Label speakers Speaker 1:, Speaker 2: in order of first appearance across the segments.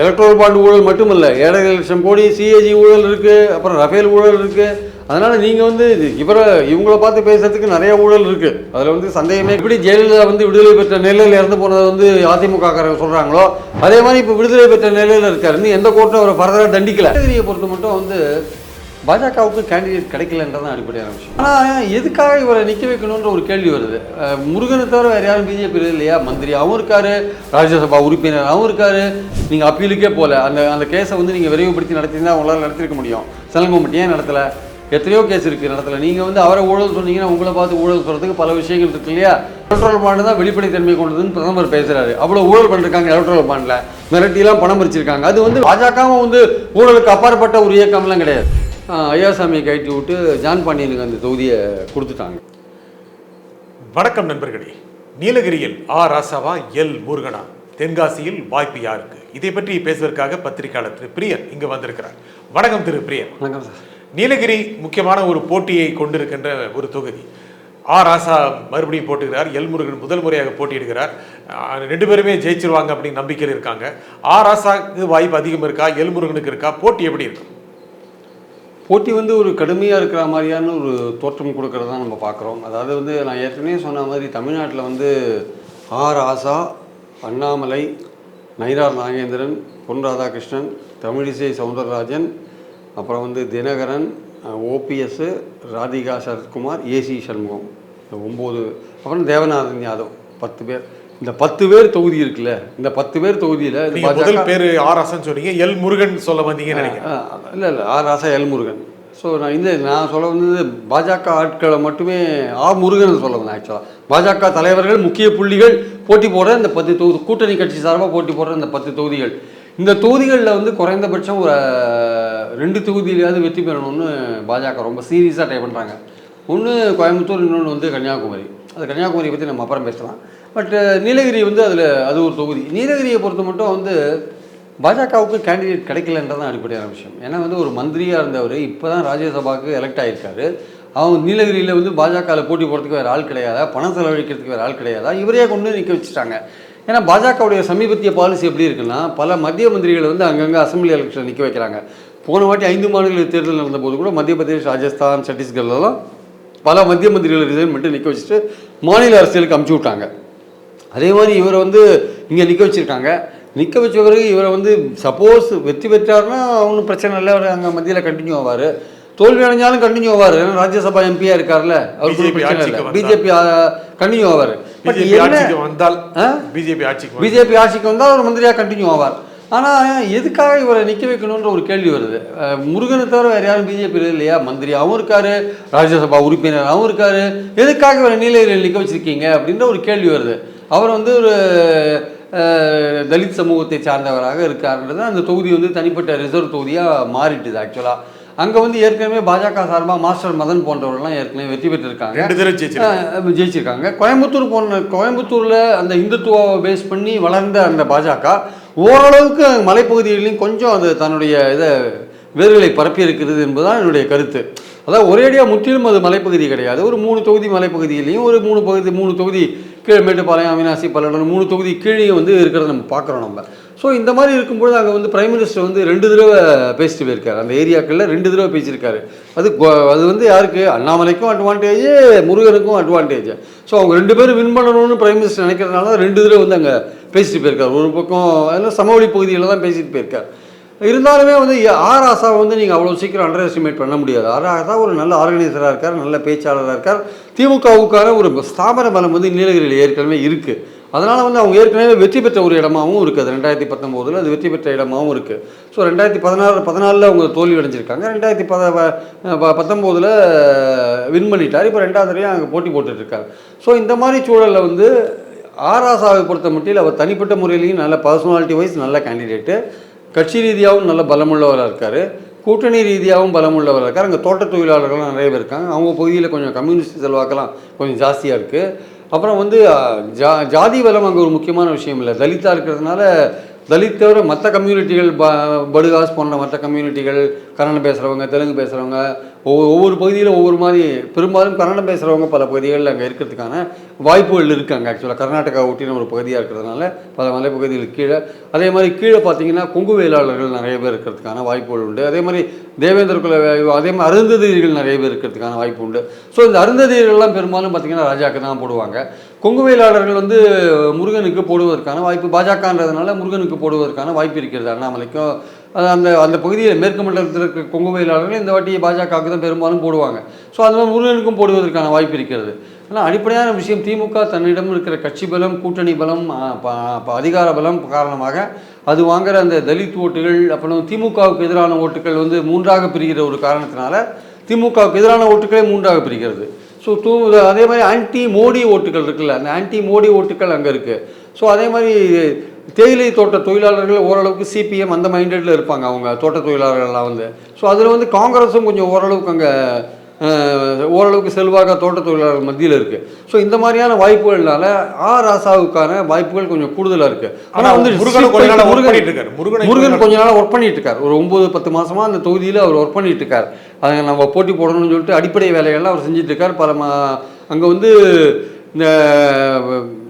Speaker 1: Electoral bond ஊழல் மட்டுமல்ல ஏழரை லட்சம் கோடி சிஏஜி ஊழல் இருக்குது அப்புறம் ரஃபேல் ஊழல் இருக்குது அதனால் நீங்கள் வந்து இது இவரை இவங்கள பார்த்து பேசுறதுக்கு நிறைய ஊழல் இருக்குது அதில் வந்து சந்தேகமே. எப்படி ஜெயலலிதா வந்து விடுதலை பெற்ற நிலையில் இறந்து போனதை வந்து அதிமுகக்காரங்க சொல்கிறாங்களோ அதே மாதிரி இப்போ விடுதலை பெற்ற நிலையில் இருக்காரு. எந்த கோர்ட்டும் அவரை ஃபர்தராக தண்டிக்கல. பொறுத்த மட்டும் வந்து பாஜகவுக்கு கேண்டிடேட் கிடைக்கலன்றதான் அடிப்படையான விஷயம். ஆனால் எதுக்காக இவரை நிற்க வைக்கணுன்ற ஒரு கேள்வி வருது. முருகனை தவிர வேறு யாரும் பிஜேபி இல்லையா? மந்திரி அவரும் இருக்காரு ராஜ்யசபா உறுப்பினர் அவரும் இருக்காரு. நீங்கள் அப்பீலுக்கே போகல அந்த அந்த கேஸை வந்து நீங்கள் விரைவுபடுத்தி நடத்தினா அவங்களால நடத்திருக்க முடியும். செலங்கோம்பட்டி ஏன் நடத்தலை? எத்தனையோ கேஸ் இருக்குது நடத்தலை. நீங்கள் வந்து அவரை ஊழல் சொன்னீங்கன்னா உங்களை பார்த்து ஊழல் சொல்கிறதுக்கு பல விஷயங்கள் இருக்கு இல்லையா? எலக்ட்ரல் பாண்டு தான் வெளிப்படைத்தன்மை கொண்டதுன்னு பிரதமர் பேசுகிறாரு அவ்வளோ ஊழல் பண்ணிருக்காங்க எலக்ட்ரல் பாண்டில் மிரட்டிலாம் பணம் பறிச்சிருக்காங்க. அது வந்து பாஜகவும் வந்து ஊழலுக்கு அப்பாற்பட்ட ஒரு இயக்கம்லாம் கிடையாது. ஐயாசாமியை கழட்டி விட்டு ஜான் பாண்டியனுக்கு அந்த தொகுதியை கொடுத்துட்டாங்க.
Speaker 2: வணக்கம் நண்பர்களே. நீலகிரியில் ஆ ராசாவா எல் முருகனா. தென்காசியில் வாய்ப்பு யாருக்கு? இதை பற்றி பேசுவதற்காக பத்திரிகையாளர் திரு பிரியன் இங்கு வந்திருக்கிறார். வணக்கம் திரு பிரியன்.
Speaker 1: வணக்கம் சார்.
Speaker 2: நீலகிரி முக்கியமான ஒரு போட்டியை கொண்டிருக்கின்ற ஒரு தொகுதி. ஆ ராசா மறுபடியும் போட்டுகிறார் எல் முருகன் முதல் முறையாக போட்டியிடுகிறார். ரெண்டு பேருமே ஜெயிச்சிருவாங்க அப்படின்னு நம்பிக்கையில் இருக்காங்க. ஆ ராசாக்கு வாய்ப்பு அதிகம் இருக்கா எல் முருகனுக்கு இருக்கா போட்டி எப்படி இருக்கும்
Speaker 1: போட்டி வந்து ஒரு கடுமையாக இருக்கிற மாதிரியான ஒரு தோற்றம் கொடுக்கறத நம்ம பார்க்குறோம். அதாவது வந்து நான் ஏற்கனவே சொன்ன மாதிரி தமிழ்நாட்டில் வந்து ஆர் ஆசா அண்ணாமலை நயினார் நாகேந்திரன் பொன் ராதாகிருஷ்ணன் தமிழிசை சவுந்தரராஜன் அப்புறம் வந்து தினகரன் ஓபிஎஸ் ராதிகா சரத்குமார் ஏசி சண்முகம். இந்த ஒம்பது அப்புறம் தேவநாதன் யாதவ் பத்து பேர். இந்த பத்து பேர் தொகுதி இருக்குல்ல இந்த பத்து பேர் தொகுதியில்
Speaker 2: முதல் பேரு ஆ ராசன் சொன்னீங்க எல் முருகன் சொல்ல வந்தீங்கன்னு நினைக்கிறேன்.
Speaker 1: இல்லை இல்லை R Rasa L Murugan. So நான் இந்த நான் சொல்ல வந்தது பாஜக ஆட்களை மட்டுமே ஆ முருகன் சொல்ல வந்தேன் ஆக்சுவலாக பாஜக தலைவர்கள் முக்கிய புள்ளிகள் போட்டி போடுற இந்த பத்து தொகுதி கூட்டணி கட்சி சார்பாக போட்டி போடுற இந்த பத்து தொகுதிகள். இந்த தொகுதிகளில் வந்து குறைந்தபட்சம் ஒரு ரெண்டு தொகுதியிலையாவது வெற்றி பெறணும்னு பாஜக ரொம்ப சீரியஸாக ட்ரை பண்ணுறாங்க ஒன்று கோயம்புத்தூர் இன்னொன்று வந்து கன்னியாகுமரி. அது கன்னியாகுமரியை பற்றி நம்ம அப்புறம் பேசலாம். பட் நீலகிரி வந்து அதில் அது ஒரு தொகுதி. நீலகிரியை பொறுத்த மட்டும் வந்து பாஜகவுக்கு கேண்டிடேட் கிடைக்கலன்றதான் அடிப்படையான விஷயம். ஏன்னா வந்து ஒரு மந்திரியாக இருந்தவர் இப்போ தான் ராஜ்யசபாவுக்கு எலெக்ட் ஆகியிருக்காரு அவங்க நீலகிரியில் வந்து பாஜகவில் போட்டி போடுறதுக்கு வேறு ஆள் கிடையாதா? பணம் செலவழிக்கிறதுக்கு வேறு ஆள் கிடையாதா? இவரே கொண்டு நிற்க வச்சுட்டாங்க. ஏன்னா பாஜகவுடைய சமீபத்திய பாலிசி எப்படி இருக்குன்னா பல மத்திய மந்திரிகளை வந்து அங்கங்கே அசம்பிளி எலெக்ஷன் நிற்க வைக்கிறாங்க. போன வாட்டி ஐந்து மாநில தேர்தல் நடந்தபோது கூட மத்திய பிரதேஷ் ராஜஸ்தான் சத்தீஸ்கர்லாம் பல மத்திய மந்திரிகளை ரிசைன் பண்ணிட்டு நிற்க வச்சுட்டு மாநில அரசியலுக்கு அமுச்சு விட்டாங்க. அதே மாதிரி இவரை வந்து இங்கே நிற்க வச்சுருக்காங்க. நிற்க வச்ச பிறகு இவரை வந்து சப்போஸ் வெற்றி பெற்றாருன்னா ஒன்றும் பிரச்சனை இல்லை. அவர் அங்கே மத்தியில் கண்டினியூ ஆவார். தோல்வி அடைஞ்சாலும் கண்டினியூ ஆவார். ஏன்னா ராஜ்யசபா எம்பியா இருக்கார்ல அவருக்கு
Speaker 2: BJP
Speaker 1: பிரச்சனை இல்லை. பிஜேபி கண்டினியூ ஆவார். பட் என்ன
Speaker 2: ஆட்சிக்கு வந்தால்? பிஜேபி ஆட்சிக்கு வந்தால்.
Speaker 1: பிஜேபி ஆட்சிக்கு வந்தால் ஒரு மந்திரியாக கண்டினியூ ஆவார். ஆனால் எதுக்காக இவரை நிற்க வைக்கணுன்ற ஒரு கேள்வி வருது. முருகனை தவிர வேறு யாரும் பிஜேபி இல்லையா? மந்திரி அவரும் இருக்காரு. ராஜ்யசபா உறுப்பினர் அவரும் இருக்காரு. எதுக்காக இவரை நீலகிரியில் நிற்க வச்சிருக்கீங்க? அப்படின்ற ஒரு கேள்வி வருது. அவர் வந்து ஒரு தலித் சமூகத்தை சார்ந்தவராக இருக்காருன்றது அந்த தொகுதி வந்து தனிப்பட்ட ரிசர்வ் தொகுதியாக மாறிட்டுது ஆக்சுவலாக அங்கே வந்து ஏற்கனவே பாஜக சார்பாக மாஸ்டர் மதன் போன்றவர்கள்லாம் ஏற்கனவே வெற்றி பெற்றிருக்காங்க.
Speaker 2: ஜெயிச்சிருக்காங்க.
Speaker 1: கோயம்புத்தூர் போன கோயம்புத்தூரில் அந்த இந்துத்துவாவை பேஸ் பண்ணி வளர்ந்த அந்த பாஜக ஓரளவுக்கு மலைப்பகுதிகளிலும் கொஞ்சம் அது தன்னுடைய இதை வேர்களை பரப்பி இருக்கிறது என்பதுதான் என்னுடைய கருத்து. அதாவது ஒரேடியாக முற்றிலும் அது மலைப்பகுதி கிடையாது. ஒரு மூணு தொகுதி மலைப்பகுதியிலையும் ஒரு மூணு பகுதி மூணு தொகுதி கீழே மேட்டுப்பாளையம் அவினாசி பல்லடம் மூணு தொகுதி கீழே வந்து இருக்கிறத நம்ம பார்க்குறோம் நம்ம. ஸோ இந்த மாதிரி இருக்கும்போது அங்கே வந்து பிரைம் மினிஸ்டர் வந்து ரெண்டு தடவை பேசிட்டு போயிருக்காரு. அந்த ஏரியாக்களில் ரெண்டு தடவை பேசியிருக்காரு. அது அது வந்து யாருக்கு? அண்ணாமலைக்கும் அட்வான்டேஜ் முருகனுக்கும் அட்வான்டேஜ் ஸோ அவங்க ரெண்டு பேரும் வின் பண்ணணும்னு பிரைம் மினிஸ்டர் நினைக்கிறதுனால ரெண்டு தடவை வந்து அங்கே பேசிட்டு போயிருக்காரு. ஒரு பக்கம் அதில் சமவெளி பகுதியில் தான் பேசிட்டு போயிருக்காரு. இருந்தாலுமே வந்து ஆர் ஆசா வந்து நீங்கள் அவ்வளோ சீக்கிரம் அண்டர் எஸ்டிமேட் பண்ண முடியாது. ஆர் ஆசா ஒரு நல்ல ஆர்கனைசராக இருக்கார் நல்ல பேச்சாளராக இருக்கார். திமுகவுக்கான ஒரு ஸ்தாபன பலம் வந்து நீலகிரியில் ஏற்கனவே இருக்குது அதனால் வந்து அவங்க ஏற்கனவே வெற்றி பெற்ற ஒரு இடமாவும் இருக்குது ரெண்டாயிரத்தி பத்தொம்போதில் அது வெற்றி பெற்ற இடமாவும் இருக்குது ஸோ ரெண்டாயிரத்தி பதினாறு பதினாலில் அவங்க தோல்வி அடைஞ்சிருக்காங்க. ரெண்டாயிரத்தி பத பத்தொம்போதில் வின் பண்ணிட்டார். இப்போ ரெண்டாவது தடவையும் அங்கே போட்டி போட்டுட்ருக்காரு. ஸோ இந்த மாதிரி சூழலில் வந்து ஆராசாவை பொறுத்த மட்டில் அவர் தனிப்பட்ட முறையிலையும் நல்ல பர்சனாலிட்டி வைஸ் நல்ல கேண்டிடேட்டு கட்சி ரீதியாகவும் நல்ல பலமுள்ளவராக இருக்கார். கூட்டணி ரீதியாகவும் பலமுள்ளவராக இருக்கார். அங்கே தோட்ட தொழிலாளர்கள்லாம் நிறைய பேர் இருக்காங்க. அவங்க பகுதியில் கொஞ்சம் கம்யூனிஸ்ட் செல்வாக்கெல்லாம் கொஞ்சம் ஜாஸ்தியாக இருக்குது அப்புறம் வந்து ஜா ஜாதி பலம் அங்கே ஒரு முக்கியமான விஷயம் இல்லை. தலித்தாக இருக்கிறதுனால தலித் தவிர மற்ற கம்யூனிட்டிகள் ப படுகாஸ் போன்ற மற்ற கம்யூனிட்டிகள் கன்னடம் பேசுகிறவங்க தெலுங்கு பேசுகிறவங்க ஒவ்வொரு ஒவ்வொரு பகுதியில் ஒவ்வொரு மாதிரி பெரும்பாலும் கன்னடம் பேசுகிறவங்க பல பகுதிகளில் அங்கே இருக்கிறதுக்கான வாய்ப்புகள் இருக்காங்க ஆக்சுவலாக கர்நாடகா ஒட்டின ஒரு பகுதியாக இருக்கிறதுனால பல மலைப்பகுதிகளுக்கு கீழே. அதே மாதிரி கீழே பார்த்தீங்கன்னா கொங்கு வேளாளர்கள் நிறைய பேர் இருக்கிறதுக்கான வாய்ப்புகள் உண்டு. அதே மாதிரி தேவேந்திர குல அதே மாதிரி அருந்ததிகள் நிறைய பேர் இருக்கிறதுக்கான வாய்ப்பு உண்டு. ஸோ இந்த அருந்ததிகள்லாம் பெரும்பாலும் பார்த்தீங்கன்னா ராஜாக்கு தான் போடுவாங்க. கொங்கு வேளாளர்கள் வந்து முருகனுக்கு போடுவதற்கான வாய்ப்பு பாஜகன்றதுனால முருகனுக்கு போடுவதற்கான வாய்ப்பு இருக்கிறது அண்ணாமலைக்கும் அந்த அந்த பகுதியில் மேற்கு மண்டலத்தில் இருக்க கொங்கு வேளாளர்கள் இந்த வாட்டி பாஜகவுக்கு தான் பெரும்பாலும் போடுவாங்க. ஸோ அந்த மாதிரி முருகனுக்கும் போடுவதற்கான வாய்ப்பு இருக்கிறது. ஆனால் அடிப்படையான விஷயம் திமுக தன்னிடம் இருக்கிற கட்சி பலம் கூட்டணி பலம் அதிகார பலம் காரணமாக அது வாங்குற அந்த தலித் ஓட்டுகள் அப்புறம் திமுகவுக்கு எதிரான ஓட்டுகள் வந்து மூன்றாக பிரிகிற ஒரு காரணத்தினால திமுகவுக்கு எதிரான ஓட்டுகளே மூன்றாக பிரிகிறது. ஸோ தூ அதே மாதிரி ஆன்டி மோடி ஓட்டுகள் இருக்குல்ல அந்த ஆன்டி மோடி ஓட்டுகள் அங்கே இருக்குது ஸோ அதே மாதிரி தேயிலை தோட்ட தொழிலாளர்கள் ஓரளவுக்கு சிபிஎம் அந்த மைண்டடில் இருப்பாங்க அவங்க தோட்ட தொழிலாளர்கள்லாம் வந்து. ஸோ அதில் வந்து காங்கிரஸும் கொஞ்சம் ஓரளவுக்கு அங்கே ஓரளவுக்கு செல்வாக தோட்ட தொழிலாளர்கள் மத்தியில் இருக்குது ஸோ இந்த மாதிரியான வாய்ப்புகள்னால ஆ ராசாவுக்கான வாய்ப்புகள் கொஞ்சம் கூடுதலாக இருக்குது
Speaker 2: ஆனா முருகன் கொஞ்ச நாளா work பண்ணிட்டு இருக்காரு. முருகனை
Speaker 1: முருகன் கொஞ்ச நாள் ஒர்க் பண்ணிட்டு இருக்கார் ஒரு ஒன்பது பத்து மாசமா அந்த தொகுதியில் அவர் ஒர்க் பண்ணிட்டு இருக்கார் அதை நம்ம போட்டி போடணும்னு சொல்லிட்டு அடிப்படை வேலைகள்லாம் அவர் செஞ்சுட்டு இருக்கார் பல மா அங்கே வந்து இந்த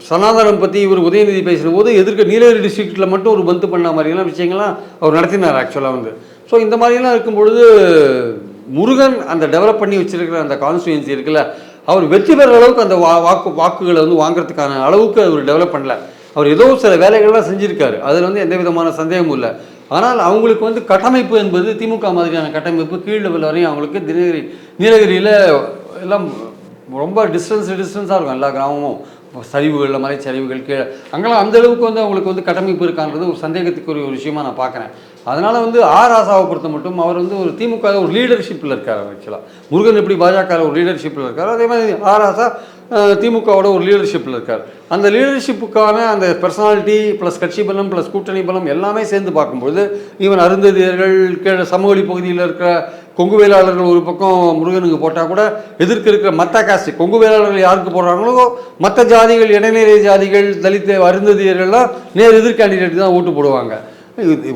Speaker 1: சனாதனம் பற்றி இவர் உதயநிதி பேசும்போது எதிர்க்க நீலகிரி டிஸ்ட்ரிக்ட்டில் மட்டும் ஒரு பந்து பண்ண மாதிரியெல்லாம் விஷயங்கள்லாம் அவர் நடத்தினார் ஆக்சுவலாக வந்து. ஸோ இந்த மாதிரியெல்லாம் இருக்கும் பொழுது முருகன் அந்த டெவலப் பண்ணி வச்சிருக்கிற அந்த கான்ஸ்டுவன்சி இருக்குல்ல அவர் வெற்றி பெற அளவுக்கு அந்த வா வாக்கு வாக்குகளை வந்து வாங்குறதுக்கான அளவுக்கு அவர் டெவலப் பண்ணல. அவர் ஏதோ சில வேலைகள்லாம் செஞ்சிருக்காரு. அதில் வந்து எந்த விதமான சந்தேகமும் இல்லை. ஆனால் அவங்களுக்கு வந்து கட்டமைப்பு என்பது திமுக மாதிரியான கட்டமைப்பு கீழ் லெவல் வரையும் அவங்களுக்கு தினகிரி நீலகிரியில் எல்லாம் ரொம்ப டிஸ்டன்ஸ் டிஸ்டன்ஸாக இருக்கும் எல்லா கிராமமும். சரிவுகள் மலைச்சரிவுகள் கீழே. அங்கெல்லாம் அந்த அளவுக்கு வந்து அவங்களுக்கு வந்து கட்டமைப்பு இருக்கான்றது ஒரு சந்தேகத்துக்குரிய ஒரு விஷயமா நான் பார்க்குறேன். அதனால் வந்து ஆர் ராசாவை பொறுத்த மட்டும் அவர் வந்து ஒரு திமுக ஒரு லீடர்ஷிப்பில் இருக்கார் ஆக்சுவலாக முருகன் எப்படி பாஜக ஒரு லீடர்ஷிப்பில் இருக்கார் அதே மாதிரி ஆர் ராசா திமுகவோட ஒரு லீடர்ஷிப்பில் இருக்கார். அந்த லீடர்ஷிப்புக்கான அந்த பர்சனாலிட்டி ப்ளஸ் கட்சி பலம் ப்ளஸ் கூட்டணி பலம் எல்லாமே சேர்ந்து பார்க்கும்பொழுது ஈவன் அருந்ததியர்கள் கீழே சமவெளி பகுதியில் இருக்கிற கொங்கு வேளாளர்கள் ஒரு பக்கம் முருகனுக்கு போட்டால் கூட எதிர்க்க இருக்கிற மற்ற காஸ்ட் கொங்கு வேளாளர்கள் யாருக்கு போடுறாங்களோ மற்ற ஜாதிகள் இடைநிலை ஜாதிகள் தலித்த அருந்ததியர்கள்லாம் நேர் எதிர் கேண்டிடேட் தான் ஓட்டு போடுவாங்க.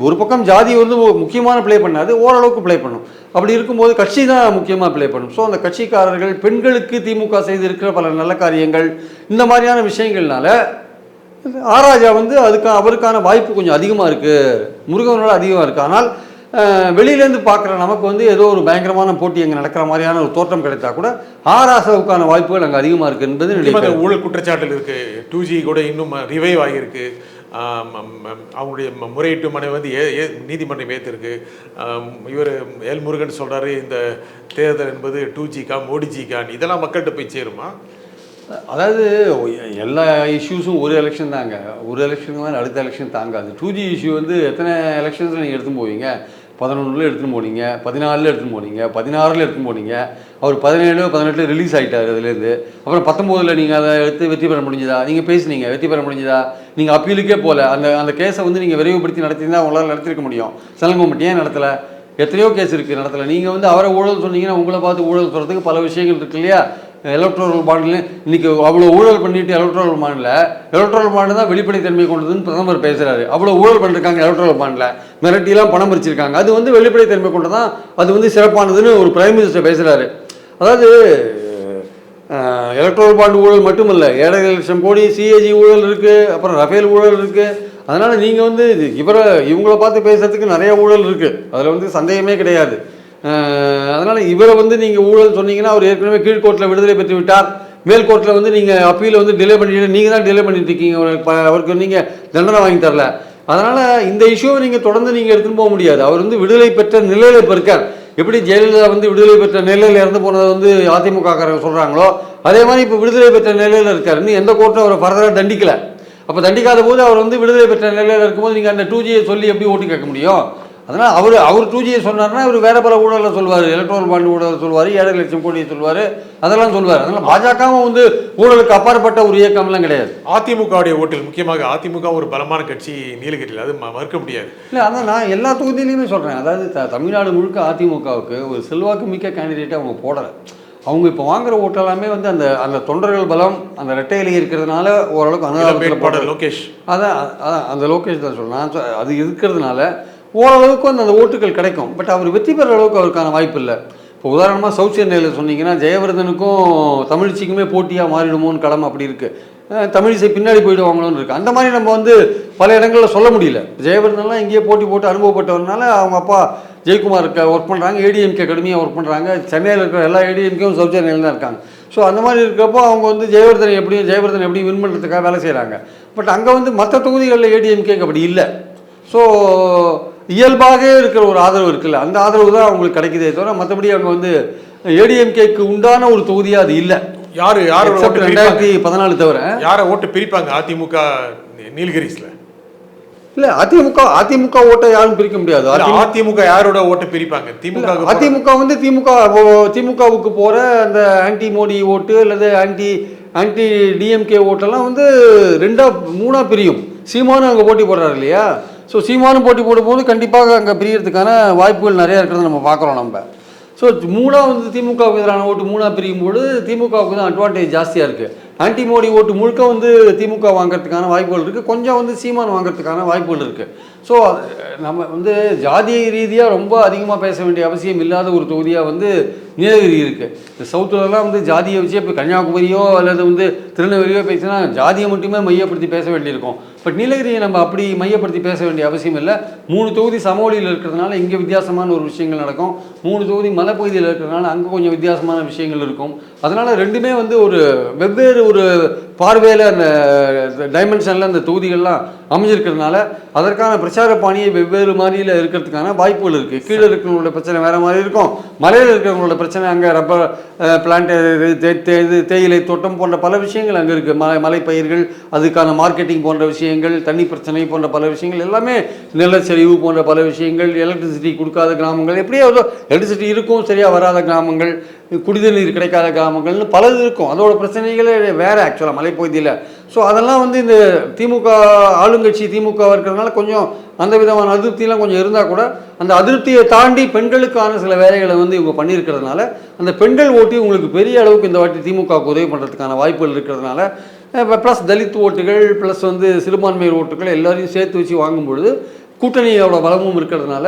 Speaker 1: ஒரு பக்கம் ஜாதி வந்து முக்கியமான ப்ளே பண்ணாது ஓரளவுக்கு ப்ளே பண்ணும். அப்படி இருக்கும்போது கட்சி தான் முக்கியமாக ப்ளே பண்ணும். ஸோ அந்த கட்சிக்காரர்கள் பெண்களுக்கு திமுக செய்து இருக்கிற பல நல்ல காரியங்கள் இந்த மாதிரியான விஷயங்கள்னால ஆராஜா வந்து அதுக்கு அவருக்கான வாய்ப்பு கொஞ்சம் அதிகமாக இருக்குது முருகனோட அதிகமாக இருக்குது ஆனால் வெளியிலேருந்து பார்க்குற நமக்கு வந்து ஏதோ ஒரு பயங்கரமான போட்டி அங்கே நடக்கிற மாதிரியான ஒரு தோற்றம் கிடைத்தா கூட ஆராசாவுக்கான வாய்ப்புகள் அங்கே அதிகமாக இருக்குது என்பது
Speaker 2: ஊழல் குற்றச்சாட்டுகள் இருக்கு. டூ ஜி கூட இன்னும் ரிவைவ் ஆகியிருக்கு. அவங்களுடைய முறையீட்டு மனை வந்து ஏ ஏ நீதிமன்றம் ஏற்றிருக்கு இவர் எல் முருகன் சொல்றாரு இந்த தேர்தல் என்பது டூ ஜிக்கா மோடிஜிக்கான்னு இதெல்லாம் மக்கள்கிட்ட போய் சேருமா?
Speaker 1: அதாவது எல்லா இஷ்யூஸும் ஒரு எலெக்ஷன் தாங்க. ஒரு எலெக்ஷனுக்கு மேலே அடுத்த எலெக்ஷன் தாங்காது. டூ ஜி இஷ்யூ வந்து எத்தனை எலெக்ஷன்ஸில் நீங்கள் எடுத்துன்னு போவீங்க? பதினொன்றில் எடுத்துன்னு போனீங்க பதினாலில் எடுத்துன்னு போனீங்க பதினாறில் எடுத்துன்னு போனீங்க. அவர் பதினேழு பதினெட்டில் ரிலீஸ் ஆகிட்டார் அதுலேருந்து. அப்புறம் பத்தொம்போதில் நீங்கள் அதை எடுத்து வெற்றி பெற முடிஞ்சதா? நீங்கள் பேசுனீங்க வெற்றி பெற முடிஞ்சதா? நீங்கள் அப்பீலுக்கே போகல அந்த அந்த கேஸை வந்து நீங்கள் விரைவுபடுத்தி நடத்தியிருந்தா உங்களால் நடத்திருக்க முடியும். செலங்கம் மட்டும் ஏன் நடத்தலை? எத்தனையோ கேஸ் இருக்குது நடத்தலை. நீங்கள் வந்து அவரை ஊழல் சொன்னீங்கன்னா உங்களை பார்த்து ஊழல் சொல்கிறதுக்கு பல விஷயங்கள் இருக்கு இல்லையா? எலக்ட்ரல் பாண்டில் இன்னைக்கு அவ்வளோ ஊழல் பண்ணிட்டு எலக்ட்ரல் பாண்டில் எலக்ட்ரல் பாண்டு தான் வெளிப்படைத்தன்மை கொண்டதுன்னு பிரதமர் பேசுகிறாரு அவ்வளோ ஊழல் பண்ணிருக்காங்க எலக்ட்ரல் பாண்டில் மிரட்டிலாம் பணம் பறிச்சிருக்காங்க அது வந்து வெளிப்படைத்தன்மை கொண்டு தான் அது வந்து சிறப்பானதுன்னு ஒரு பிரைம் மினிஸ்டர் பேசுகிறாரு அதாவது எலக்ட்ரல் பாண்டு ஊழல் மட்டுமல்ல ஏழரை லட்சம் கோடி சிஏஜி ஊழல் இருக்குது அப்புறம் ரஃபேல் ஊழல் இருக்குது அதனால் நீங்கள் வந்து இது இவரை இவங்கள பார்த்து பேசுகிறதுக்கு நிறைய ஊழல் இருக்குது அதில் வந்து சந்தேகமே கிடையாது. அதனால் இவரை வந்து நீங்கள் ஊழல் சொன்னீங்கன்னா அவர் ஏற்கனவே கீழ்கோர்ட்டில் விடுதலை பெற்று விட்டார். மேல் கோர்ட்டில் வந்து நீங்கள் அப்பீலை வந்து டிலே பண்ணிட்டு நீங்கள் தான் டிலே பண்ணிட்டு இருக்கீங்க. அவருக்கு அவருக்கு நீங்கள் தண்டனை வாங்கி தரல. அதனால் இந்த இஷ்யூவை நீங்கள் தொடர்ந்து நீங்கள் எடுத்துன்னு போக முடியாது. அவர் வந்து விடுதலை பெற்ற நிலையில் இப்போ இருக்கார். எப்படி ஜெயலலிதா வந்து விடுதலை பெற்ற நிலையில் இறந்து போனதை வந்து அதிமுக காரங்க சொல்கிறாங்களோ அதே மாதிரி இப்போ விடுதலை பெற்ற நிலையில் இருக்கார். இன்னும் எந்த கோர்ட்டும் அவரை ஃபர்தராக தண்டிக்கலை. அப்போ தண்டிக்காத போது அவர் வந்து விடுதலை பெற்ற நிலையில் இருக்கும்போது நீங்கள் அந்த டூ ஜியை சொல்லி எப்படி ஓட்டு கேட்க முடியும்? அதனால் அவர் அவர் டூ ஜியை சொன்னார்னா அவர் வேற பல ஊழலை சொல்வார். எலக்ட்ரோல் பாண்டு ஊழலை சொல்வார் ஏழரை லட்சம் கோடியை சொல்வார் அதெல்லாம் சொல்வார். அதனால் பாஜகவும் வந்து ஊழலுக்கு அப்பாற்பட்ட ஒரு இயக்கம்லாம் கிடையாது.
Speaker 2: அதிமுகவுடைய ஓட்டில் முக்கியமாக அதிமுக ஒரு பலமான கட்சி நீலகிரியில் அது மறுக்க முடியாது.
Speaker 1: இல்லை அதான் நான் எல்லா தொகுதியிலையுமே சொல்கிறேன் அதாவது த தமிழ்நாடு முழுக்க அதிமுகவுக்கு ஒரு செல்வாக்கு மிக்க கேண்டிடேட்டை அவங்க போடலை. அவங்க இப்போ வாங்குற ஓட்டு எல்லாமே வந்து அந்த அந்த தொண்டர்கள் பலம் அந்த ரெட்டை இலை இருக்கிறதுனால ஓரளவுக்கு
Speaker 2: வேட்பாளர் லோகேஷ்.
Speaker 1: அதான் அதான் அந்த லோகேஷ் தான் சொல்றேன். நான் சொ- அது இருக்கிறதுனால ஓரளவுக்கு வந்து அந்த ஓட்டுகள் கிடைக்கும். பட் அவர் வெற்றி பெற அளவுக்கு அவருக்கான வாய்ப்பு இல்லை. இப்போ உதாரணமாக சவுத் சென்னையில் சொன்னீங்கன்னா ஜெயவர்தனுக்கும் தமிழ்ச்சிக்குமே போட்டியாக மாறிடுமோன்னு கடமை அப்படி இருக்குது தமிழிசை பின்னாடி போயிடுவாங்களோன்னு இருக்குது அந்த மாதிரி நம்ம வந்து பல இடங்களில் சொல்ல முடியல. ஜெயவர்தன்லாம் இங்கேயே போட்டி போட்டு அனுபவப்பட்டவர்னால அவங்க அப்பா ஜெயக்குமார் ஒர்க் பண்ணுறாங்க ஏடிஎம்கே கடுமையாக ஒர்க் பண்ணுறாங்க சென்னையில் இருக்கிற எல்லா ஏடிஎம்கேவும் சவுத் சென்னையில் தான் இருக்காங்க. ஸோ அந்த மாதிரி இருக்கிறப்போ அவங்க வந்து ஜெயவர்தன் எப்படியும் ஜெயவர்தன் எப்படியும் வின் பண்ணுறதுக்காக வேலை செய்கிறாங்க பட் அங்கே வந்து மற்ற தொகுதிகளில் ஏடிஎம்கேக்கு அப்படி இல்லை. ஸோ இயல்பாக இருக்கிற ஒரு ஆதரவு இருக்குல்ல? அந்த ஆதரவு தான் அவங்களுக்கு கிடைக்குதே தவிர மற்றபடி அவங்க வந்து ஏடிஎம்கேக்கு உண்டான ஒரு தொகுதியாக அது இல்லை.
Speaker 2: யாரு
Speaker 1: Except
Speaker 2: ஓட்டு
Speaker 1: ரெண்டாயிரத்தி பதினாலு தவிர.
Speaker 2: யாரை ஓட்டு பிரிப்பாங்க? அதிமுக நீலகிரிஸ்ல.
Speaker 1: இல்லை அதிமுக அதிமுக ஓட்டை யாரும் பிரிக்க முடியாது. அதிமுக
Speaker 2: யாரோட ஓட்டு பிரிப்பாங்க? திமுக
Speaker 1: அதிமுக வந்து திமுக திமுகவுக்கு போகிற அந்த ஆன்டி மோடி ஓட்டு அல்லது ஆன்டி ஆன்டி டிஎம்கே ஓட்டெல்லாம் வந்து ரெண்டா மூணா பிரியும். சீமானும் அங்கே போட்டி போடுறாரு இல்லையா? ஸோ சீமானும் போட்டி போடும்போது கண்டிப்பாக அங்கே பிரியறதுக்கான வாய்ப்புகள் நிறையா இருக்கிறத நம்ம பார்க்குறோம் நம்ம. ஸோ மூணாக வந்து திமுகவுக்கு எதிரான ஓட்டு மூணாக பிரியும் போது திமுகவுக்கு தான் அட்வான்டேஜ் ஜாஸ்தியாக இருக்குது ஆன்டி மோடி ஓட்டு முழுக்க வந்து திமுக வாங்குறதுக்கான வாய்ப்புகள் இருக்குது கொஞ்சம் வந்து சீமான் வாங்குறதுக்கான வாய்ப்புகள் இருக்குது ஸோ நம்ம வந்து ஜாதி ரீதியாக ரொம்ப அதிகமாக பேச வேண்டிய அவசியம் இல்லாத ஒரு தொகுதியாக வந்து நீலகிரி இருக்குது இந்த சவுத்துலலாம் வந்து ஜாதியை வச்சு இப்போ கன்னியாகுமரியோ அல்லது வந்து திருநெல்வேலியோ பேசினா ஜாதியை மட்டுமே மையப்படுத்தி பேச வேண்டியிருக்கும். பட் நீலகிரியை நம்ம அப்படி மையப்படுத்தி பேச வேண்டிய அவசியம் இல்லை. மூணு தொகுதி சமவெளியில் இருக்கிறதுனால இங்கே வித்தியாசமான ஒரு விஷயங்கள் நடக்கும். மூணு தொகுதி மலைப்பகுதியில் இருக்கிறதுனால அங்கே கொஞ்சம் வித்தியாசமான விஷயங்கள் இருக்கும். அதனால் ரெண்டுமே வந்து ஒரு வெவ்வேறு ஒரு பார்வையில் அந்த டைமென்ஷனில் அந்த தொகுதிகள்லாம் அமைஞ்சிருக்கிறதுனால அதற்கான பிரச்சார பாணியை வெவ்வேறு மாதிரியில் இருக்கிறதுக்கான வாய்ப்புகள் இருக்குது கீழே இருக்கிறவங்களோட பிரச்சனை வேறு மாதிரி இருக்கும். மலையில் இருக்கிறவங்களோட பிரச்சனை அங்கே ரப்பர் பிளான்ட் இது தேயிலை தோட்டம் போன்ற பல விஷயங்கள் அங்கே இருக்குது மலை மலைப்பயிர்கள் அதுக்கான மார்க்கெட்டிங் போன்ற விஷயங்கள் தண்ணி பிரச்சனை போன்ற பல விஷயங்கள் எல்லாமே நிலச்சரிவு போன்ற பல விஷயங்கள் எலக்ட்ரிசிட்டி கொடுக்காத கிராமங்கள் எப்படியோ எலக்ட்ரிசிட்டி இருக்கும் சரியாக வராத கிராமங்கள் குடிநீர் கிடைக்காத கிராமங்கள்னு பலது இருக்கும். அதோட பிரச்சனைகளே வேறு ஆக்சுவலாக மலைப்பகுதியில். ஸோ அதெல்லாம் வந்து இந்த திமுக ஆளுங்கட்சி திமுக இருக்கிறதுனால கொஞ்சம் அந்த விதமான அதிருப்தியெலாம் கொஞ்சம் இருந்தால் கூட அந்த அதிருப்தியை தாண்டி பெண்களுக்கான சில வேலைகளை வந்து இவங்க பண்ணியிருக்கிறதுனால அந்த பெண்கள் ஓட்டு உங்களுக்கு பெரிய அளவுக்கு இந்த வாட்டி திமுகவுக்கு உதவி பண்ணுறதுக்கான வாய்ப்புகள் இருக்கிறதுனால இப்போ ப்ளஸ் தலித் ஓட்டுகள் ப்ளஸ் வந்து சிறுபான்மையர் ஓட்டுகள் எல்லாரையும் சேர்த்து வச்சு வாங்கும்பொழுது கூட்டணியோட பலமும் இருக்கிறதுனால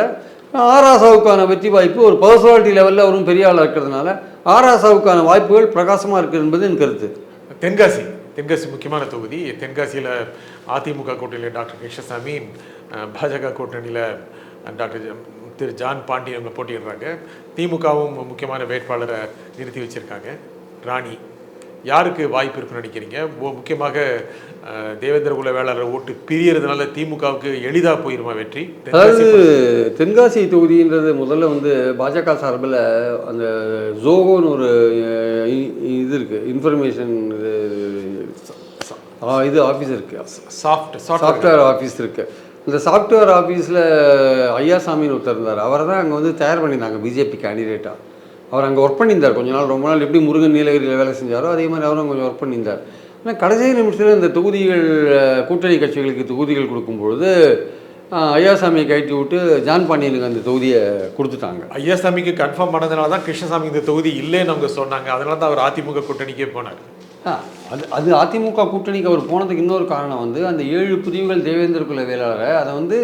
Speaker 1: ஆராசாவுக்கான வெற்றி வாய்ப்பு ஒரு பர்சனாலிட்டி லெவலில் அவரும் பெரிய ஆளாக இருக்கிறதுனால ஆராசாவுக்கான வாய்ப்புகள் பிரகாசமாக இருக்குது என்பது என் கருத்து.
Speaker 2: தென்காசி தென்காசி முக்கியமான தொகுதி. தென்காசியில் அதிமுக கூட்டணியில் டாக்டர் கிருஷ்ணசாமி பாஜக கூட்டணியில் டாக்டர் ஜ- திரு ஜான் பாண்டியன் அவங்க போட்டியிடுறாங்க. திமுகவும் முக்கியமான வேட்பாளரை நிறுத்தி வச்சுருக்காங்க. ராணி. யாருக்கு வாய்ப்பு இருக்குன்னு நினைக்கிறீங்க? முக்கியமாக அஹ், தேவேந்திர குல வேளாளர் ஓட்டு பிரியறதுனால திமுகவுக்கு எளிதாக போயிருமா வெற்றி?
Speaker 1: அதாவது தென்காசி தொகுதின்றது முதல்ல வந்து பாஜக சார்பில் அந்த ஜோகோன்னு ஒரு இது இருக்குது இன்ஃபர்மேஷன் இது ஆஃபீஸ் இருக்குது
Speaker 2: சாஃப்ட் சாஃப்ட்
Speaker 1: சாஃப்ட்வேர் ஆஃபீஸ் இருக்குது இந்த சாஃப்ட்வேர் ஆஃபீஸில் ஐயாசாமின்னு ஒருத்தர் இருந்தார். அவரை தான் அங்கே வந்து தயார் பண்ணியிருந்தாங்க பிஜேபி கேண்டிடேட்டாக அவர் அங்கே ஒர்க் பண்ணியிருந்தார். கொஞ்ச நாள் ரொம்ப நாள் எப்படி முருகன் நீலகிரியில் வேலை செஞ்சாரோ அதே மாதிரி அவரும் கொஞ்சம் ஒர்க் பண்ணியிருந்தார். ஆனால் கடைசி நிமிஷத்தில் இந்த தொகுதிகள் கூட்டணி கட்சிகளுக்கு தொகுதிகள் கொடுக்கும்பொழுது அஹ், ஐயாசாமியை கழட்டி விட்டு ஜான் பாண்டியனுக்கு அந்த தொகுதியை கொடுத்துட்டாங்க.
Speaker 2: ஐயாசாமிக்கு கன்ஃபார்ம் பண்ணதுனால தான் கிருஷ்ணசாமி இந்த தொகுதி இல்லைன்னு அவங்க சொன்னாங்க. அதனால தான் அவர் அதிமுக கூட்டணிக்கே போனார்.
Speaker 1: அது அது அதிமுக கூட்டணிக்கு அவர் போனதுக்கு இன்னொரு காரணம் வந்து அந்த ஏழு பிரிவுகள் தேவேந்திர குல வேளாளரை அதை வந்து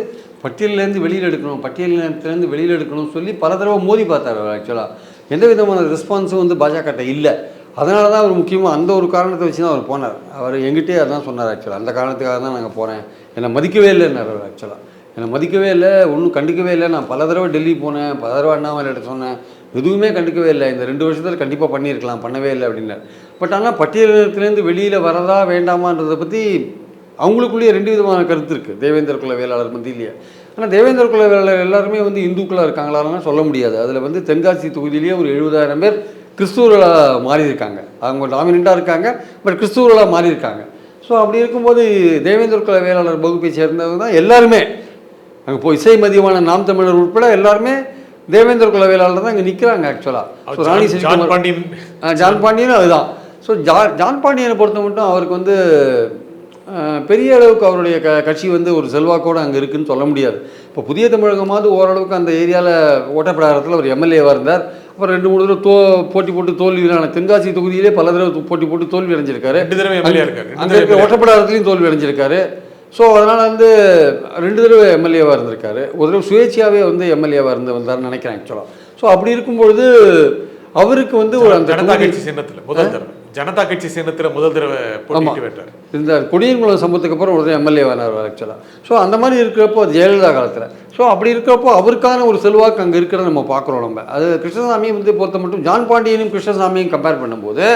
Speaker 1: பட்டியலிலேருந்து வெளியில் எடுக்கணும் பட்டியலிலேருந்து வெளியில் எடுக்கணும்னு சொல்லி பல தடவை மோதி பார்த்தார் ஆக்சுவலாக எந்த விதமான ரெஸ்பான்ஸும் வந்து பாஜகட்ட இல்லை. அதனால தான் அவர் முக்கியமாக அந்த ஒரு காரணத்தை வச்சு தான் அவர் போனார். அவர் எங்கிட்டே அதான் சொன்னார் ஆக்சுவலாக அந்த காரணத்துக்காக தான் நாங்கள் போகிறேன் என்னை மதிக்கவே இல்லைன்னார் அவர் ஆக்சுவலாக என்னை மதிக்கவே இல்லை ஒன்றும் கண்டுக்கவே இல்லை. நான் பல தடவை டெல்லி போனேன் பல தடவை அண்ணாமலையிட்ட சொன்னேன். எதுவுமே கண்டுக்கவே இல்லை. இந்த ரெண்டு வருஷத்தில் கண்டிப்பாக பண்ணியிருக்கலாம் பண்ணவே இல்லை அப்படின்னார். பட் ஆனால் பட்டியலினத்துலேருந்து வெளியில் வரதா வேண்டாமான்றதை பற்றி அவங்களுக்குள்ளேயே ரெண்டு விதமான கருத்து இருக்குது தேவேந்திர குல வேளாளர் மத்தியிலேயே ஆனால் தேவேந்திர குல வேளாளர் எல்லாருமே வந்து இந்துக்களாக இருக்காங்களான்னு சொல்ல முடியாது. அதில் வந்து தென்காசி தொகுதியிலேயே ஒரு எழுபதாயிரம் பேர் கிறிஸ்துவர்களாக மாறி இருக்காங்க அவங்க டாமினண்ட்டாக இருக்காங்க பட் கிறிஸ்துவர்களாக மாறி இருக்காங்க ஸோ அப்படி இருக்கும்போது தேவேந்திர குல வேளாளர் வகுப்பை சேர்ந்தவங்க தான் எல்லாருமே. அங்கே போய் இசை மதியமான நாம் தமிழர் உட்பட எல்லாருமே தேவேந்திர குல வேளாளர் தான் இங்கே நிற்கிறாங்க ஆக்சுவலாக ஸோ ராணி
Speaker 2: ஜான்
Speaker 1: செல்குமார்
Speaker 2: பாண்டியன்.
Speaker 1: ஜான் பாண்டியனும் அதுதான். ஸோ ஜா ஜான் பாண்டியனை பொறுத்த மட்டும் அவருக்கு வந்து பெரிய அளவுக்கு அவருடைய க கட்சி வந்து ஒரு செல்வாக்கோடு அங்கே இருக்குன்னு சொல்ல முடியாது. இப்போ புதிய தமிழகமாவது ஓரளவுக்கு அந்த ஏரியாவில் ஓட்டப்பிடாரத்தில் ஒரு எம்எல்ஏவாக இருந்தார். அப்புறம் ரெண்டு மூணு தடவை தோ போட்டி போட்டு தோல்வியிலான தென்காசி தொகுதியிலே பல தடவை போட்டி போட்டு தோல்வி அடைஞ்சிருக்காரு.
Speaker 2: ரெண்டு தடவை எம்எல்ஏ இருக்காரு.
Speaker 1: அங்கே ஒட்டப்படாரத்துலையும் தோல்வி அடைஞ்சிருக்காரு. ஸோ அதனால் வந்து ரெண்டு தடவை எம்எல்ஏவாக இருந்திருக்காரு. ஒரு தடவை சுயேட்சையாகவே வந்து எம்எல்ஏவாக இருந்து வந்தார்னு நினைக்கிறேன் ஆக்சுவலாக ஸோ அப்படி இருக்கும்பொழுது அவருக்கு வந்து ஒரு அந்த
Speaker 2: சின்னத்துல முதல் தடவை. ஜனதா கட்சி சின்னத்துல முதல் தடவை போட்டிட்டு
Speaker 1: இந்த கொடியன்குளம் சம்பவத்துக்கு அப்புறம் ஒரு எம்எல்ஏ வேணார் ஆக்சுவலாக ஸோ அந்த மாதிரி இருக்கிறப்போ அது ஜெயலலிதா காலத்தில். ஸோ அப்படி இருக்கிறப்போ அவருக்கான ஒரு செல்வாக்கு அங்கே இருக்கிறத நம்ம பார்க்குறோம் நம்ம. அது கிருஷ்ணசாமியை வந்து பொறுத்த மட்டும் ஜான் பாண்டியனும் கிருஷ்ணசாமியும் கம்பேர் பண்ணும்போது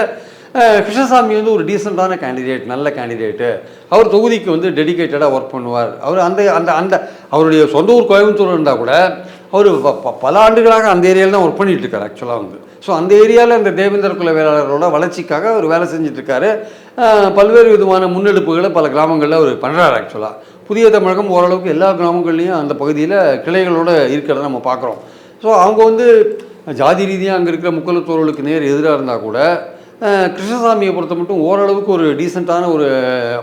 Speaker 1: கிருஷ்ணசாமி வந்து ஒரு டீசெண்டான கேண்டிடேட் நல்ல கேண்டிடேட்டு அவர் தொகுதிக்கு வந்து டெடிகேட்டடாக ஒர்க் பண்ணுவார். அவர் அந்த அந்த அந்த அவருடைய சொந்த ஊர் கோயம்புத்தூர் இருந்தால் கூட அவர் பல ஆண்டுகளாக அந்த ஏரியாவில் தான் ஒர்க் பண்ணிட்டு இருக்காரு ஆக்சுவலாக வந்து. ஸோ அந்த ஏரியாவில் இந்த தேவேந்திர குல வேளாளரோட வளர்ச்சிக்காக அவர் வேலை செஞ்சிட்ருக்காரு. இருக்காரு பல்வேறு விதமான முன்னெடுப்புகளை பல கிராமங்களில் அவர் பண்ணுறாரு ஆக்சுவலாக புதிய தமிழகம் ஓரளவுக்கு எல்லா கிராமங்கள்லேயும் அந்த பகுதியில் கிளைகளோடு இருக்கிறத நம்ம பார்க்குறோம் ஸோ அவங்க வந்து ஜாதி ரீதியாக அங்கே இருக்கிற முக்கலத்தோர்களுக்கு நேர் எதிராக இருந்தால் கூட கிருஷ்ணசாமியை பொறுத்த மட்டும் ஓரளவுக்கு ஒரு டீசெண்டான ஒரு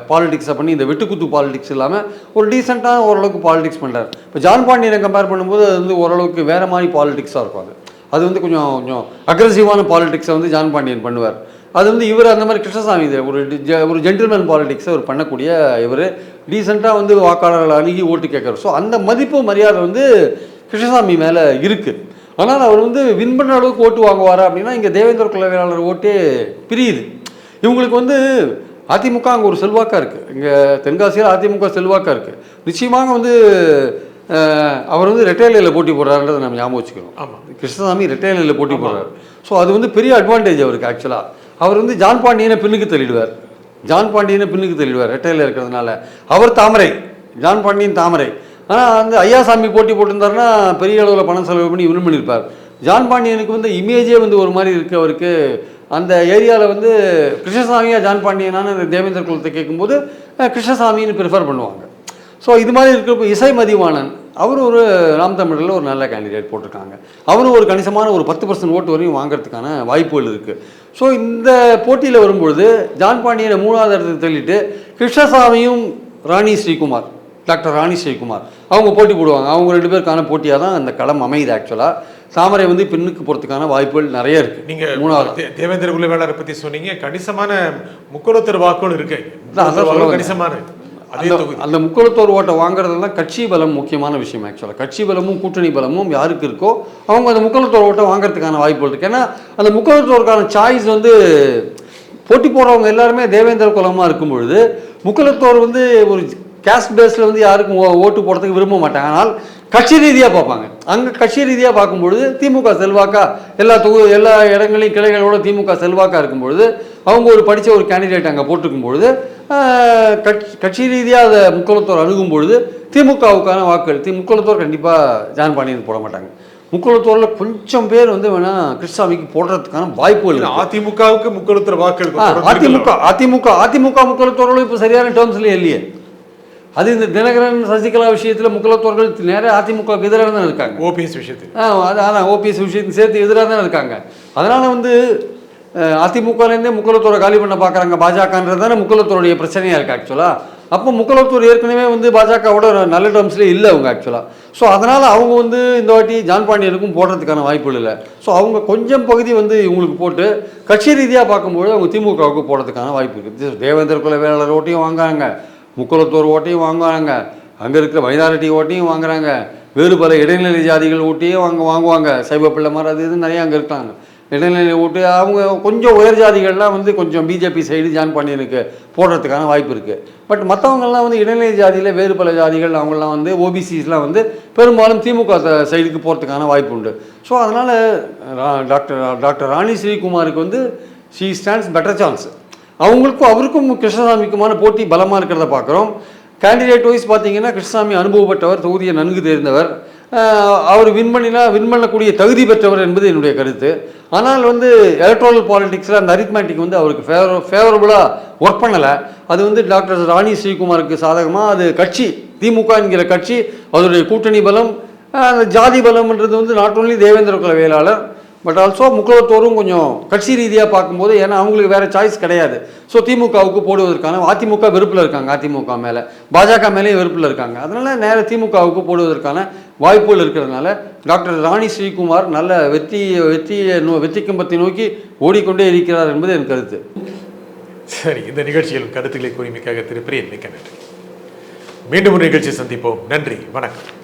Speaker 1: பாலிடிக்ஸை பண்ணி இந்த வெட்டுக்குத்து பாலிடிக்ஸ் இல்லாமல் ஒரு டீசெண்டான ஓரளவுக்கு பாலிடிக்ஸ் பண்ணுறாரு இப்போ ஜான் பாண்டியனை கம்பேர் பண்ணும்போது அது வந்து ஓரளவுக்கு வேறு மாதிரி பாலிடிக்ஸாக இருக்கும் அது. அது வந்து கொஞ்சம் கொஞ்சம் அக்ரெசிவான பாலிடிக்ஸை வந்து ஜான் பாண்டியன் பண்ணுவார். அது வந்து இவர் அந்த மாதிரி கிருஷ்ணசாமி இது ஒரு ஒரு ஜென்டில்மேன் பாலிடிக்ஸை அவர் பண்ணக்கூடிய இவர். ரீசெண்டாக வந்து வாக்காளர்களை அணுகி ஓட்டு கேட்குறார். ஸோ அந்த மதிப்பு மரியாதை வந்து கிருஷ்ணசாமி மேலே இருக்குது ஆனால் அவர் வந்து வின் பண்ண அளவுக்கு ஓட்டு வாங்குவாரா அப்படின்னா இங்கே தேவேந்திர குலவியலாளர் ஓட்டே பிரியுது. இவங்களுக்கு வந்து அதிமுக அங்கே ஒரு செல்வாக்காக இருக்குது இங்கே தென்காசியில் அதிமுக செல்வாக்காக இருக்குது நிச்சயமாக வந்து அவர் வந்து ரெட்டையிலையில் போட்டி போடுறாருன்றதை நம்ம ஞாபகம் வச்சுக்கணும்.
Speaker 2: ஆமா.
Speaker 1: கிருஷ்ணசாமி ரெட்டையிலையில் போட்டி போடுறாரு. ஸோ அது வந்து பெரிய அட்வான்டேஜ் அவருக்கு ஆக்சுவலாக அவர் வந்து ஜான் பாண்டியனை பின்னுக்கு தள்ளிடுவார். ஜான் பாண்டியனை பின்னுக்கு தள்ளிடுவார் ரெட்டையில் இருக்கிறதுனால. அவர் தாமரை ஜான் பாண்டியன் தாமரை. ஆனால் வந்து ஐயாசாமி போட்டி போட்டிருந்தாருன்னா பெரிய அளவில் பணம் செலவு பண்ணி வின் பண்ணியிருப்பார். ஜான் பாண்டியனுக்கு வந்து இமேஜே வந்து ஒரு மாதிரி இருக்குது அவருக்கு. அந்த ஏரியாவில் வந்து கிருஷ்ணசாமியா ஜான் பாண்டியனான தேவேந்திர குலத்தை கேட்கும்போது கிருஷ்ணசாமின்னு ப்ரிஃபர் பண்ணுவாங்க. ஸோ இது மாதிரி இருக்கிறப்ப இசை மதிவாணன் அவர் ஒரு நாம் தமிழரில் ஒரு நல்ல கேண்டிடேட் போட்டிருக்காங்க. அவரும் ஒரு கணிசமான ஒரு பத்து பர்சன்ட் ஓட்டு வரையும் வாங்குறதுக்கான வாய்ப்புகள் இருக்குது ஸோ இந்த போட்டியில் வரும்பொழுது ஜான் பாண்டியனை மூணாவது இடத்துக்கு தள்ளிட்டு கிருஷ்ணசாமியும் ராணி ஸ்ரீகுமார் டாக்டர் ராணி ஸ்ரீகுமார் அவங்க போட்டி போடுவாங்க. அவங்க ரெண்டு பேருக்கான போட்டியாக தான் அந்த களம் அமையுது ஆக்சுவலாக தாமரை வந்து பின்னுக்கு போகிறதுக்கான வாய்ப்புகள் நிறைய இருக்குது
Speaker 2: நீங்க
Speaker 1: மூணாவது.
Speaker 2: தேவேந்திர குலவேளாளரை பத்தி சொன்னீங்க. கணிசமான முக்குளத்தர் வாக்குகள் இருக்கு.
Speaker 1: அதான்
Speaker 2: முக்குளத்தர்
Speaker 1: சொல்ல
Speaker 2: வாக்கு
Speaker 1: வந்தேன்.
Speaker 2: கணிசமான.
Speaker 1: அந்த முக்குளத்தோர் ஓட்டை வாங்குறதுல தான் கட்சி பலம் முக்கியமான விஷயம் ஆக்சுவலாக கட்சி பலமும் கூட்டணி பலமும் யாருக்கு இருக்கோ அவங்க அந்த முக்குளத்தோர் ஓட்டை வாங்குறதுக்கான வாய்ப்புகள் இருக்கு. ஏன்னா அந்த முக்குளத்தோருக்கான சாய்ஸ் வந்து போட்டி போடுறவங்க எல்லாருமே தேவேந்திர குலமாக இருக்கும் பொழுது முக்குளத்தோர் வந்து ஒரு கேஸ்ட் பேஸில் வந்து யாருக்கும் ஓ- ஓட்டு போடுறதுக்கு விரும்ப மாட்டாங்க. ஆனால் கட்சி ரீதியாக பார்ப்பாங்க. அங்கே கட்சி ரீதியாக பார்க்கும்பொழுது திமுக செல்வாக்கா எல்லா தொகு எல்லா இடங்களையும் கிளைகளோட திமுக செல்வாக்கா இருக்கும் பொழுது அவங்க ஒரு படித்த ஒரு கேண்டிடேட் அங்கே போட்டிருக்கும் பொழுது கட்சி கட்சி ரீதியாக அதை முக்குளத்தோர் அணுகும் பொழுது திமுகவுக்கான வாக்குகள் தி முக்குளத்தோர் கண்டிப்பாக ஜான் பாண்டியன் போட மாட்டாங்க. முக்குளத்தோரில் கொஞ்சம் பேர் வந்து வேணா கிருஷ்ணசாமிக்கு போடுறதுக்கான வாய்ப்புகள்.
Speaker 2: அதிமுகவுக்கு முக்குளத்தர் வாக்குகள்
Speaker 1: அதிமுக? அதிமுக அதிமுக முக்குளத்தோர்களும் இப்போ சரியான டேர்ம்ஸ்லேயே இல்லையே அது இந்த தினகரன் சசிகலா விஷயத்தில் முக்குளத்தோர்கள் நேரே அதிமுகவுக்கு எதிராக தான் இருக்காங்க.
Speaker 2: ஓபிஎஸ் விஷயத்தில்.
Speaker 1: அதான் ஓபிஎஸ் விஷயத்தையும் சேர்த்து எதிராக தான் இருக்காங்க. அதனால் வந்து அதிமுகலேருந்தே முக்குளத்தூரை காலி பண்ண பார்க்குறாங்க. பாஜகன்றது தானே முக்குளத்தூருடைய பிரச்சனையாக இருக்குது ஆக்சுவலாக அப்போ முக்குளத்தூர் ஏற்கனவே வந்து பாஜகவோட நல்ல டேர்ம்ஸ்லேயே இல்லை அவங்க ஆக்சுவலாக ஸோ அதனால் அவங்க வந்து இந்த வாட்டி ஜான் பாண்டியனுக்கும் போடுறதுக்கான வாய்ப்புகள் இல்லை. ஸோ அவங்க கொஞ்சம் பகுதி வந்து இவங்களுக்கு போட்டு கட்சி ரீதியாக பார்க்கும்போது அவங்க திமுகவுக்கு போடுறதுக்கான வாய்ப்பு இருக்குது தேவேந்திர குல வேளாளர் ஓட்டையும் வாங்குறாங்க. முக்குளத்தூர் ஓட்டையும் வாங்குறாங்க. அங்கே இருக்கிற மைனாரிட்டி ஓட்டையும் வாங்குறாங்க. வேறு பல இடைநிலை ஜாதிகள் ஓட்டையும் வாங்க வாங்குவாங்க. சைவ பிள்ளை மாதிரி அது இது நிறையா அங்கே இருக்காங்க. இடைநிலை ஓட்டு அவங்க கொஞ்சம் உயர் ஜாதிகள்லாம் வந்து கொஞ்சம் பிஜேபி சைடு ஜாயின் பண்ணிருக்கு போடுறதுக்கான வாய்ப்பு இருக்குது பட் மற்றவங்கெல்லாம் வந்து இடைநிலை ஜாதியில் வேறு பல ஜாதிகள் அவங்கெல்லாம் வந்து ஓபிசிஸ்லாம் வந்து பெரும்பாலும் திமுக சைடுக்கு போகிறதுக்கான வாய்ப்பு உண்டு. ஸோ அதனால் டாக்டர் டாக்டர் ராணி ஸ்ரீகுமாருக்கு வந்து ஷீ ஸ்டாண்ட்ஸ் பெட்டர் சான்ஸ் அவங்களுக்கும் அவருக்கும் கிருஷ்ணசாமிக்குமான போட்டி பலமாக இருக்கிறத பார்க்குறோம் கேண்டிடேட் வைஸ் பார்த்தீங்கன்னா கிருஷ்ணசாமி அனுபவப்பட்டவர் தொகுதியை நன்கு தெரிந்தவர். அவர் வின் பண்ணினா வின் பண்ணக்கூடிய தகுதி பெற்றவர் என்பது என்னுடைய கருத்து. ஆனால் வந்து எலக்ட்ரல் பாலிடிக்ஸில் அந்த அரித்மேட்டிக் வந்து அவருக்கு ஃபேவர் ஃபேவரபுளாக ஒர்க் பண்ணலை. அது வந்து டாக்டர் ராணி ஸ்ரீகுமாருக்கு சாதகமாக அது கட்சி திமுக என்கிற கட்சி அதனுடைய கூட்டணி பலம் அந்த ஜாதி பலம்ன்றது வந்து நாட் ஓன்லி தேவேந்திர குல வேளாளர் பட் ஆல்சோ முக்குளத்தோரும் கொஞ்சம் கட்சி ரீதியாக பார்க்கும்போது ஏன்னா அவங்களுக்கு வேறு சாய்ஸ் கிடையாது. ஸோ திமுகவுக்கு போடுவதற்கான அதிமுக வெறுப்பில் இருக்காங்க அதிமுக மேலே. பாஜக மேலேயும் வெறுப்பில் இருக்காங்க. அதனால் நேர திமுகவுக்கு போடுவதற்கான வாய்ப்புகள் இருக்கிறதுனால டாக்டர் ராணி ஸ்ரீகுமார் நல்ல வெற்றி வெற்றியை நோ வெற்றி கம்பத்தை நோக்கி ஓடிக்கொண்டே இருக்கிறார் என்பது என் கருத்து.
Speaker 2: சரி இந்த நிகழ்ச்சியில் கருத்துக்களை கூறிமைக்காக திரு மிக்க நன்றி. மீண்டும் ஒரு நிகழ்ச்சி சந்திப்போம். நன்றி வணக்கம்.